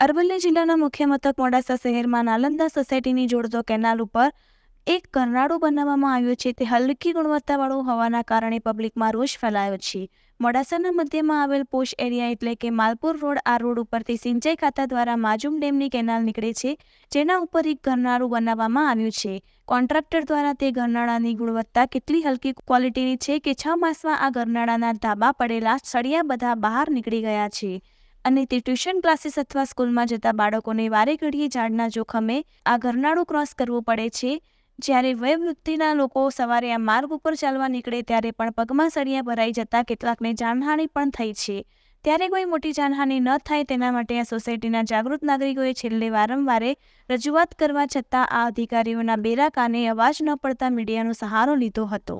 અરવલ્લી જિલ્લાના મુખ્ય મથક મોડાસા શહેરમાં નાલંદા સોસાયટીની જોડતો કેનાલ ઉપર એક કરનાળું બનાવવામાં આવ્યો છે. તે હલકી ગુણવત્તાવાળું હોવાના કારણે પબ્લિકમાં રોષ ફેલાયો છે. મોડાસાના મધ્યમાં આવેલ પોશ એરિયા એટલે કે માલપુર રોડ, આ રોડ ઉપરથી સિંચાઈ ખાતા દ્વારા માજુમ ડેમની કેનાલ નીકળે છે, જેના ઉપર એક ઘરનાળું બનાવવામાં આવ્યું છે. કોન્ટ્રાક્ટર દ્વારા તે ઘરનાળાની ગુણવત્તા કેટલી હલકી ક્વોલિટીની છે કે છ માસમાં આ ઘરનાળાના ધાબા પડેલા સળિયા બધા બહાર નીકળી ગયા છે. અને તે ટ્યુશન ક્લાસીસ અથવા સ્કૂલમાં જતા બાળકોને વારે ઘડીએ ઝાડના જોખમે આ ઘરનાળું ક્રોસ કરવું પડે છે. જ્યારે વયવૃદ્ધિના લોકો સવારે આ માર્ગ ઉપર ચાલવા નીકળે ત્યારે પણ પગમાં સળિયા ભરાઈ જતા કેટલાકને જાનહાનિ પણ થઈ છે. ત્યારે કોઈ મોટી જાનહાનિ ન થાય તેના માટે આ સોસાયટીના જાગૃત નાગરિકોએ છેલ્લે વારંવારે રજૂઆત કરવા છતાં આ અધિકારીઓના બેરા કાને અવાજ ન પડતા મીડિયાનો સહારો લીધો હતો.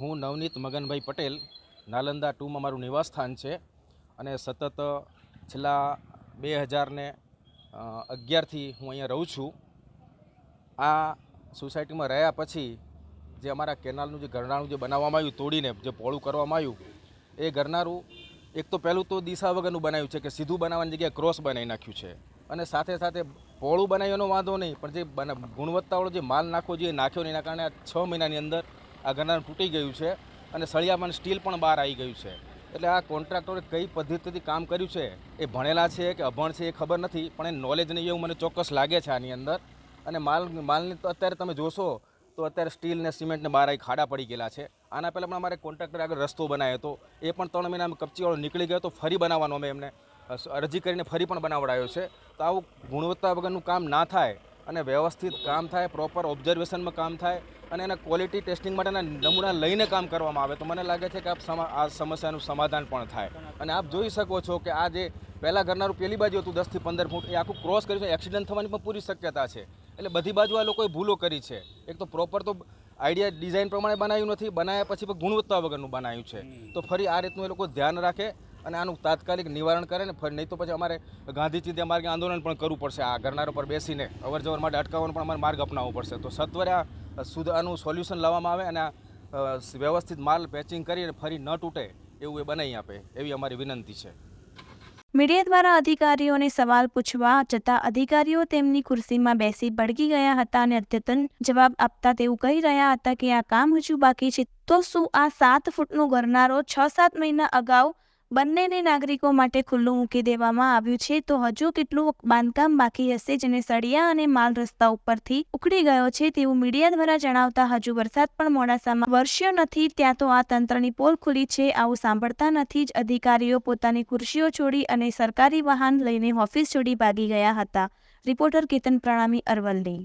હું નવનીત મગનભાઈ પટેલ, નાલંદા ટુમાં મારું નિવાસસ્થાન છે. અને સતત છેલ્લા બે હજારને અગિયારથી હું અહીંયા રહું છું. આ સોસાયટીમાં રહ્યા પછી જે અમારા કેનાલનું જે ગરનાળું જે બનાવવામાં આવ્યું, તોડીને જે પોળું કરવામાં આવ્યું, એ ગરનારું એક તો પહેલું તો દિશા વગરનું બનાવ્યું છે કે સીધું બનાવવાની જગ્યાએ ક્રોસ બનાવી નાખ્યું છે. અને સાથે સાથે પોળું બનાવ્યો એનો વાંધો નહીં, પણ જે ગુણવત્તાવાળો જે માલ નાખવો જોઈએ નાખ્યો નહીં એના કારણે છ મહિનાની અંદર આ ગરનારું તૂટી ગયું છે અને સળિયામાં સ્ટીલ પણ બહાર આવી ગયું છે. એટલે આ કોન્ટ્રાક્ટરે કઈ પદ્ધતિથી કામ કર્યું છે એ ભણેલા છે કે અભણ છે એ ખબર નથી, પણ એ નોલેજ નહીં એવું મને ચોક્કસ લાગે છે આની અંદર. અને માલ, માલની તો અત્યારે તમે જોશો, તો અત્યારે સ્ટીલ ને સિમેન્ટને બહાર ખાડા પડી ગયેલા છે. આના પહેલાં પણ અમારે કોન્ટ્રાક્ટર આગળ રસ્તો બનાવ્યો હતો. એ પણ ત્રણ મહિના કપચીવાળો નીકળી ગયો તો ફરી બનાવવાનો અમે એમને અરજી કરીને ફરી પણ બનાવડાયો છે. તો આવું ગુણવત્તા વગરનું કામ ના થાય અને વ્યવસ્થિત કામ થાય પ્રોપર ઓબ્ઝર્વેશનમાં કામ થાય અને એના ક્વોલિટી ટેસ્ટિંગ માટેના નમૂના લઈને કામ કરવામાં આવે. તો મને લાગે છે કે આ સમસ્યાનું સમાધાન પણ થાય. અને આપ જોઈ શકો છો કે આ જે પહેલાં ઘરનારું પેલી બાજુ હતું દસથી પંદર ફૂટ એ આખું ક્રોસ કર્યું છે. એક્સિડન્ટ થવાની પણ પૂરી શક્યતા છે. એટલે બધી બાજુ આ લોકોએ ભૂલો કરી છે. એક તો પ્રોપર તો આઈડિયા ડિઝાઇન પ્રમાણે બનાવ્યું નથી. બનાવ્યા પછી પણ ગુણવત્તા વગરનું બનાવ્યું છે. તો ફરી આ રીતનું એ લોકો ધ્યાન રાખે અને આનું તાત્કાલિક નિવારણ કરે ને નહીં તો પછી અમારે ગાંધી ચિંતા માર્ગે આંદોલન પણ કરવું પડશે. આ ગરનાર પર બેસીને અવર જવર માટે અટકાવવાનો પણ અમારે માર્ગ અપનાવવો પડશે. તો સત્વરે આ સુધ આનું સોલ્યુશન લાવવામાં આવે અને આ વ્યવસ્થિત માલ પેચિંગ કરીને ફરી ન તૂટે એવું એ બનાવી આપે એવી અમારી વિનંતી છે. મીડિયા દ્વારા અધિકારીઓને સવાલ પૂછવા જતાં અધિકારીઓ તેમની ખુરશીમાં બેસી ભડકી ગયા હતા અને અદ્યતન જવાબ આપતા તેવું કહી રહ્યા હતા કે આ કામ હજુ બાકી છે. તો શું આ સાત ફૂટનો ગરનારો છ સાત મહિના અગાઉ બંનેને નાગરિકો માટે ખુલ્લું મૂકી દેવામાં આવ્યું છે. તો હજુ કેટલું બાંધકામ બાકી હશે જેને સળિયા અને માલ રસ્તા ઉપરથી ઉખડી ગયો છે તેવું મીડિયા દ્વારા જણાવતા હજુ વરસાદ પણ મોડાસામાં વરસ્યો નથી. ત્યાં તો આ તંત્રની પોલ ખુલી છે. આવું સાંભળતા નથી જ અધિકારીઓ પોતાની ખુરશીઓ છોડી અને સરકારી વાહન લઈને ઓફિસ છોડી ભાગી ગયા હતા. રિપોર્ટર કેતન પ્રણામી અરવલ્લી.